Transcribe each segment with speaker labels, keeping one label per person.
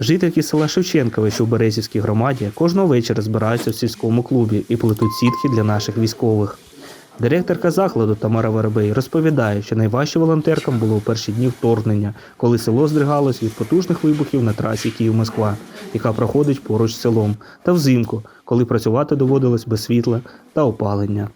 Speaker 1: Жительки села Шевченкове, що Березівській громаді, кожного вечора збираються в сільському клубі і плетуть сітки для наших військових. Директорка закладу Тамара Вербей розповідає, що найважче волонтеркам було у перші дні вторгнення, коли село здригалось від потужних вибухів на трасі Київ-Москва, яка проходить поруч з селом, та взимку, коли працювати доводилось без світла та опалення.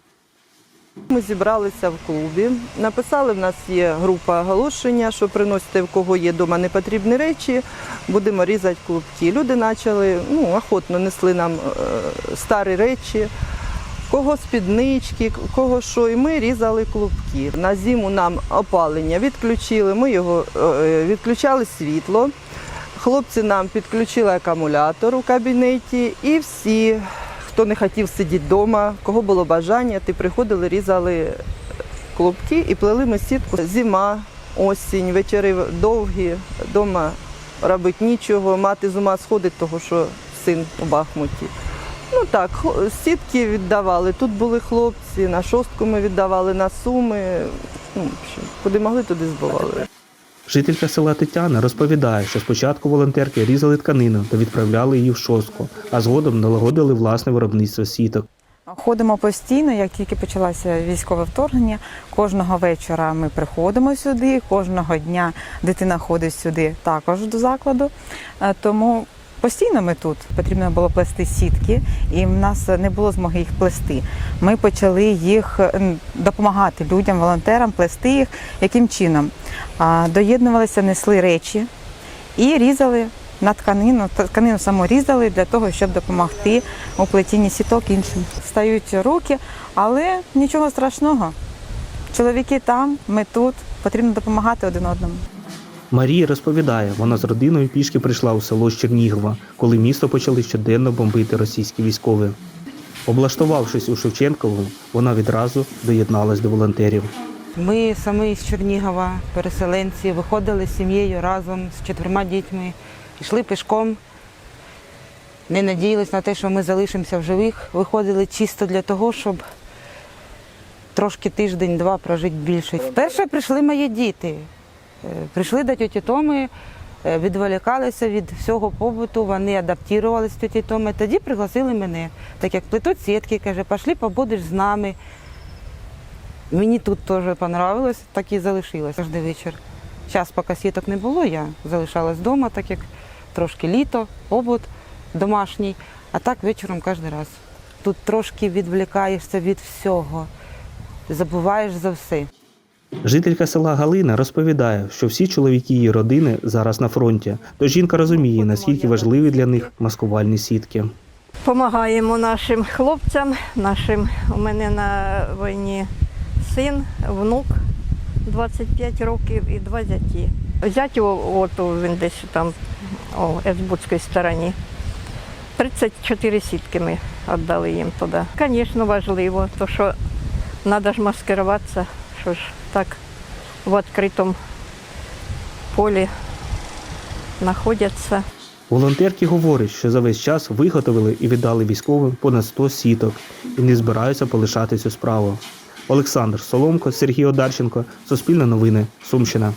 Speaker 2: Ми зібралися в клубі, написали, в нас є група оголошення, що приносите в кого є вдома непотрібні речі, будемо різати клубки. Люди почали, ну, охотно несли нам е, старі речі, кого спіднички, кого що, і ми різали клубки. На зиму нам опалення відключили, ми його е, відключали світло. Хлопці нам підключили акумулятор у кабінеті і всі, хто не хотів сидіти вдома, кого було бажання, ти приходили, різали клубки і плели ми сітку. Зима, осінь, вечори довгі, вдома робити нічого, мати з ума сходить, того що син у Бахмуті. Ну так, сітки віддавали. Тут були хлопці, на шостку ми віддавали, на суми. Ну, куди могли, туди збивали.
Speaker 1: Жителька села Тетяна розповідає, що спочатку волонтерки різали тканину та відправляли її в шостку, а згодом налагодили власне виробництво сіток.
Speaker 3: Ходимо постійно, як тільки почалося військове вторгнення. Кожного вечора ми приходимо сюди, кожного дня дитина ходить сюди також до закладу. Е, Тому постійно ми тут потрібно було плести сітки, і в нас не було змоги їх плести. Ми почали їх допомагати людям, волонтерам, плести їх яким чином. Доєднувалися, несли речі і різали на тканину. Тканину саму різали для того, щоб допомогти у плетінні сіток іншим. Стають руки, але нічого страшного. Чоловіки там, ми тут. Потрібно допомагати один одному.
Speaker 1: Марія розповідає, вона з родиною пішки прийшла у село з Чернігова, коли місто почали щоденно бомбити російські військові. Облаштувавшись у Шевченкову, вона відразу доєдналась до волонтерів.
Speaker 4: Ми самі з Чернігова, переселенці, виходили з сім'єю разом з чотирма дітьми, йшли пішком, не надіялись на те, що ми залишимося в живих. Виходили чисто для того, щоб трошки тиждень-два прожити більше. Вперше прийшли мої діти. Е, Прийшли до тіті Томи, е, відволікалися від всього побуту, вони адаптувалися до тіті Томи. Тоді пригласили мене, так як плетуть сітки, каже, пішли побудеш з нами. Мені тут теж понравилось, так і залишилась кожен вечір. Зараз, поки сіток не було, я залишалась вдома, так як трошки літо, побут домашній, а так вечором кожен раз. Тут трошки відвлікаєшся від всього, забуваєш за все.
Speaker 1: Жителька села Галина розповідає, що всі чоловіки її родини зараз на фронті, тож жінка розуміє, наскільки важливі для них маскувальні сітки.
Speaker 5: Помагаємо нашим хлопцям, нашим у мене на війні син, внук 25 років і два зяті. Зять от він десь там у Ецбудській стороні. 34 сітки ми віддали їм туди. Звісно, важливо, то що треба ж маскируватися, що ж так в відкритому полі знаходяться.
Speaker 1: Волонтерки говорять, що за весь час виготовили і віддали військовим понад 100 сіток і не збираються полишати цю справу. Олександр Соломко, Сергій Одарченко, Суспільне новини, Сумщина.